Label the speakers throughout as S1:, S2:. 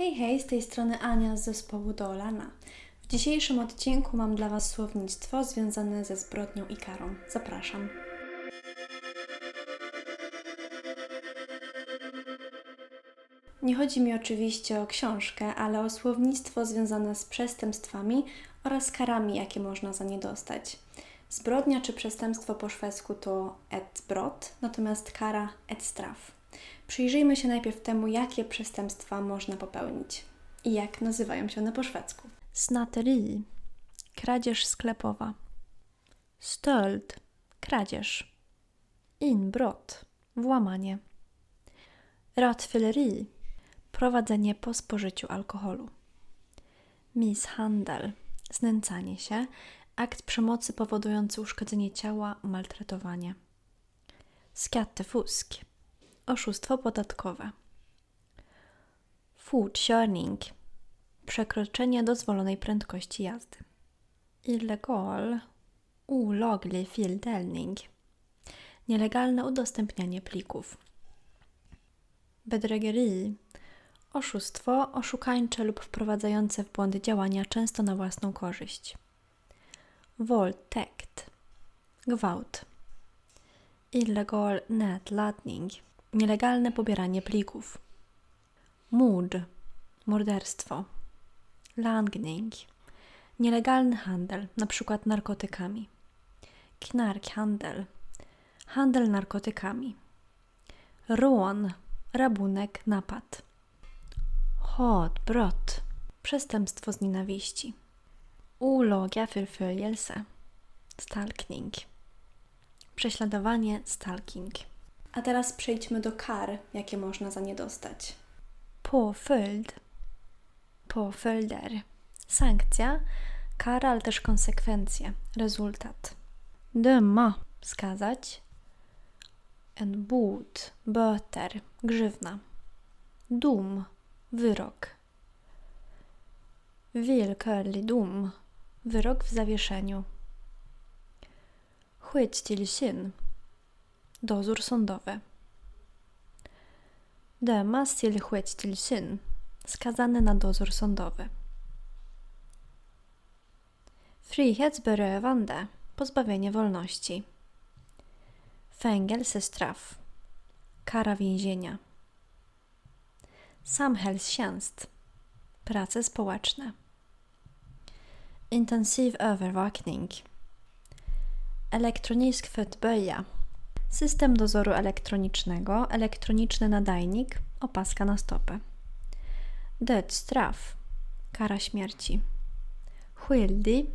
S1: Hej, hej, z tej strony Ania z zespołu Doolana. W dzisiejszym odcinku mam dla Was słownictwo związane ze zbrodnią i karą. Zapraszam. Nie chodzi mi oczywiście o książkę, ale o słownictwo związane z przestępstwami oraz karami, jakie można za nie dostać. Zbrodnia czy przestępstwo po szwedzku to et brott, natomiast kara et straff. Przyjrzyjmy się najpierw temu, jakie przestępstwa można popełnić i jak nazywają się one po szwedzku.
S2: Snatteri. Kradzież sklepowa. Stöld. Kradzież. Inbrott. Włamanie. Rattfylleri. Prowadzenie po spożyciu alkoholu. Misshandel. Znęcanie się. Akt przemocy powodujący uszkodzenie ciała, maltretowanie. Skattefusk. Oszustwo podatkowe. Fortkörning. Przekroczenie dozwolonej prędkości jazdy. Illegal. Olaglig fildelning. Nielegalne udostępnianie plików. Bedrägeri. Oszustwo, oszukańcze lub wprowadzające w błąd działania często na własną korzyść. Våldtäkt. Gwałt. Illegal nätladdning. Nielegalne pobieranie plików. Mord. Morderstwo. Langning. Nielegalny handel, np. narkotykami. Knarkhandel. Handel narkotykami. Rån. Rabunek, napad. Hatbrott. Przestępstwo z nienawiści. Olaga förföljelse. Stalkning. Prześladowanie, stalking.
S1: A teraz przejdźmy do kar, jakie można za nie dostać.
S2: Påföljd. Påföljder. Sankcja, kara, ale też konsekwencje, rezultat. Döma. Skazać. En bot. Böter. Grzywna. Dom. Wyrok. Villkorlig dom. Wyrok w zawieszeniu. Skyddstillsyn. Dozór sądowy. Dömas till skyddstillsyn. Skazany na dozór sądowy. Frihetsberövande. Pozbawienie wolności. Fängelsestraff. Kara więzienia. Samhällstjänst. Prace społeczne. Intensiv övervakning. Elektronisk fotboja. System dozoru elektronicznego, elektroniczny nadajnik, opaska na stopę. Dödsstraff. Kara śmierci. Skyldig.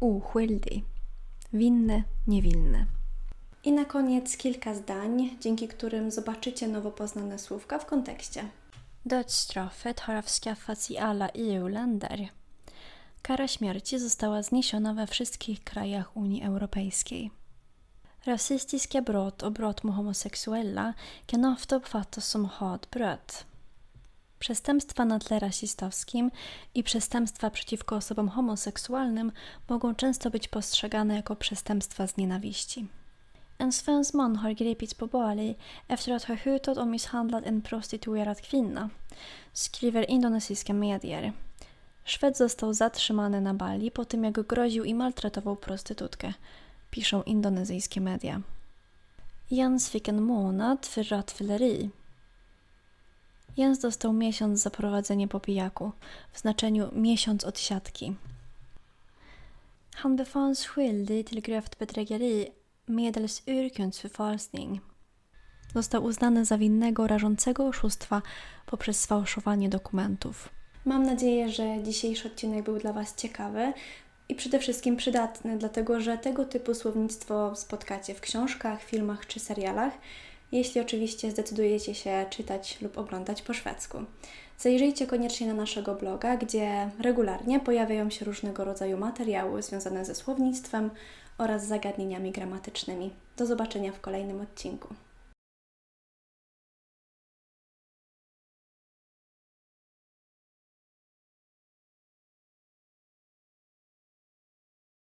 S2: Oskyldig. Winny, niewinny.
S1: I na koniec kilka zdań, dzięki którym zobaczycie nowo poznane słówka w kontekście.
S2: Dödsstraffet har avskaffats i alla EU-länder. Kara śmierci została zniesiona we wszystkich krajach Unii Europejskiej. Rasistiska brott och brott mot homosexuella kan ofta uppfattas som hatbrott. Przestępstwa na tle rasistowskim i przestępstwa przeciwko osobom homoseksualnym mogą często być postrzegane jako przestępstwa z nienawiści. En svensk man har gripits på Bali efter att ha hotat och misshandlat en prostituerad kvinna, skriver indonesyjska medier. Szwed został zatrzymany na Bali po tym, jak groził i maltretował prostytutkę, piszą indonezyjskie media. Jens fick en månad för rattfylleri. Dostał miesiąc za prowadzenie po pijaku, w znaczeniu miesiąc od siatki. Han befanns skyldig till grovt bedrägeri medels urkundsförfalskning. Został uznany za winnego rażącego oszustwa poprzez sfałszowanie dokumentów.
S1: Mam nadzieję, że dzisiejszy odcinek był dla Was ciekawy i przede wszystkim przydatny, dlatego że tego typu słownictwo spotkacie w książkach, filmach czy serialach, jeśli oczywiście zdecydujecie się czytać lub oglądać po szwedzku. Zajrzyjcie koniecznie na naszego bloga, gdzie regularnie pojawiają się różnego rodzaju materiały związane ze słownictwem oraz zagadnieniami gramatycznymi. Do zobaczenia w kolejnym odcinku.